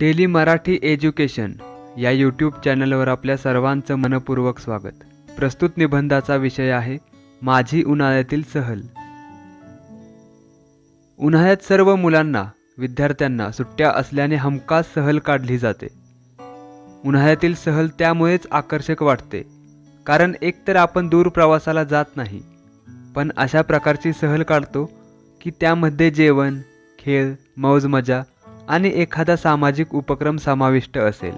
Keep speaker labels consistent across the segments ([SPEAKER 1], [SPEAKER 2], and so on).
[SPEAKER 1] Daily Marathi education या YouTube चॅनलवर आपल्या सर्वांचं मनपूर्वक स्वागत. प्रस्तुत निबंधाचा विषय आहे माझी उन्हाळ्यातील सहल. उन्हाळ्यात सर्व मुलांना विद्यार्थ्यांना सुट्ट्या असल्याने हमखास सहल काढली जाते. उन्हाळ्यातील सहल त्यामुळेच आकर्षक वाटते कारण एकतर आपण दूर प्रवासाला जात नाही पण अशा प्रकारची सहल काढतो की त्यामध्ये जेवण खेळ मौज मजा आणि एखादा सामाजिक उपक्रम समाविष्ट असेल.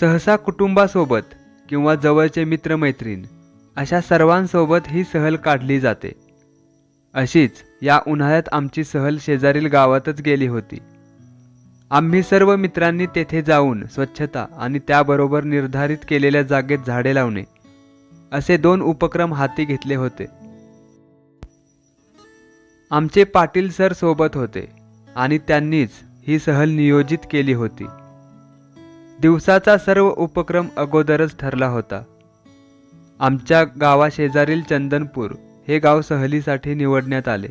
[SPEAKER 1] सहसा कुटुंबासोबत किंवा जवळचे मित्रमैत्रीण अशा सर्वांसोबत ही सहल काढली जाते. अशीच या उन्हाळ्यात आमची सहल शेजारील गावातच गेली होती. आम्ही सर्व मित्रांनी तेथे जाऊन स्वच्छता आणि त्याबरोबर निर्धारित केलेल्या जागेत झाडे लावणे असे दोन उपक्रम हाती घेतले होते. आमचे पाटील सर सोबत होते आणि त्यांनीच ही सहल नियोजित केली होती. दिवसाचा सर्व उपक्रम अगोदरच ठरला होता. आमच्या गावाशेजारील चंदनपूर हे गाव सहलीसाठी निवडण्यात आले.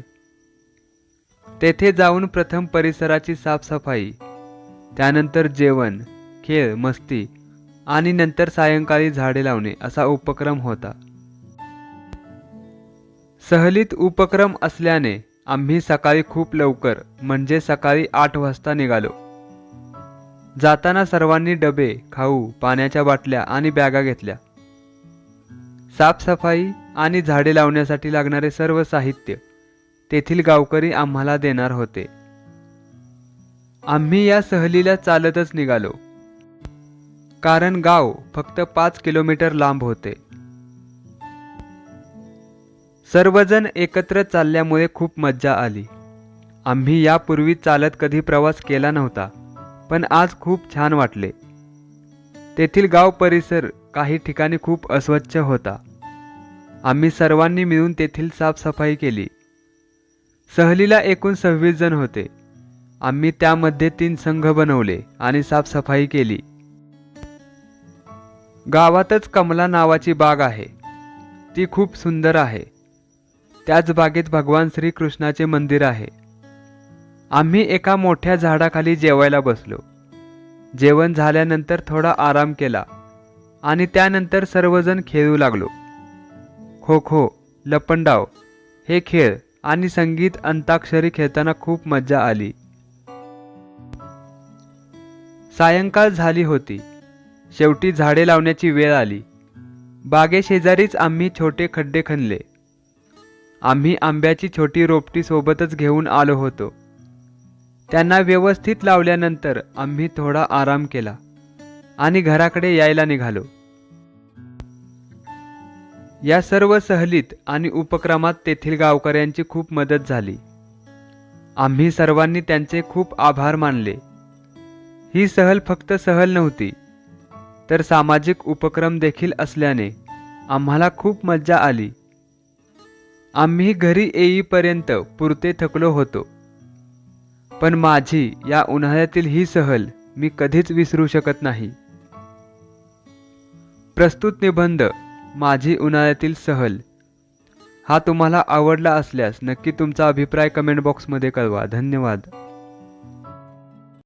[SPEAKER 1] तेथे जाऊन प्रथम परिसराची साफसफाई त्यानंतर जेवण खेळ मस्ती आणि नंतर सायंकाळी झाडे लावणे असा उपक्रम होता. सहलीत उपक्रम असल्याने आम्ही सकाळी खूप लवकर म्हणजे सकाळी आठ वाजता निघालो. जाताना सर्वांनी डबे खाऊ पाण्याच्या बाटल्या आणि बॅगा घेतल्या. साफसफाई आणि झाडे लावण्यासाठी लागणारे सर्व साहित्य तेथील गावकरी आम्हाला देणार होते. आम्ही या सहलीला चालतच निघालो. कारण गाव फक्त पाच किलोमीटर लांब होते. सर्वजण एकत्र चालल्यामुळे खूप मज्जा आली. आम्ही यापूर्वी चालत कधी प्रवास केला नव्हता पण आज खूप छान वाटले. तेथील गाव परिसर काही ठिकाणी खूप अस्वच्छ होता. आम्ही सर्वांनी मिळून तेथील साफसफाई केली. सहलीला एकूण सव्वीस जण होते. आम्ही त्यामध्ये तीन संघ बनवले आणि साफसफाई केली. गावातच कमला नावाची बाग आहे. ती खूप सुंदर आहे. त्याच बागेत भगवान श्रीकृष्णाचे मंदिर आहे. आम्ही एका मोठ्या झाडाखाली जेवायला बसलो. जेवण झाल्यानंतर थोडा आराम केला आणि त्यानंतर सर्वजण खेळू लागलो. खो खो लपंडाव हे खेळ आणि संगीत अंताक्षरी खेळताना खूप मजा आली. सायंकाळ झाली होती. शेवटी झाडे लावण्याची वेळ आली. बागेशेजारीच आम्ही छोटे खड्डे खणले. आम्ही आंब्याची छोटी रोपटी सोबतच घेऊन आलो होतो. त्यांना व्यवस्थित लावल्यानंतर आम्ही थोडा आराम केला आणि घराकडे यायला निघालो. या सर्व सहलीत आणि उपक्रमात तेथील गावकऱ्यांची खूप मदत झाली. आम्ही सर्वांनी त्यांचे खूप आभार मानले. ही सहल फक्त सहल नव्हती तर सामाजिक उपक्रम देखील असल्याने आम्हाला खूप मज्जा आली. आम्ही घरी येईपर्यंत पुरते थकलो होतो. पण माझी या उन्हाळ्यातील ही सहल मी कधीच विसरू शकत नाही. प्रस्तुत निबंध माझी उन्हाळ्यातील सहल. हा तुम्हाला आवडला असल्यास नक्की तुमचा अभिप्राय कमेंट बॉक्समध्ये कळवा. धन्यवाद.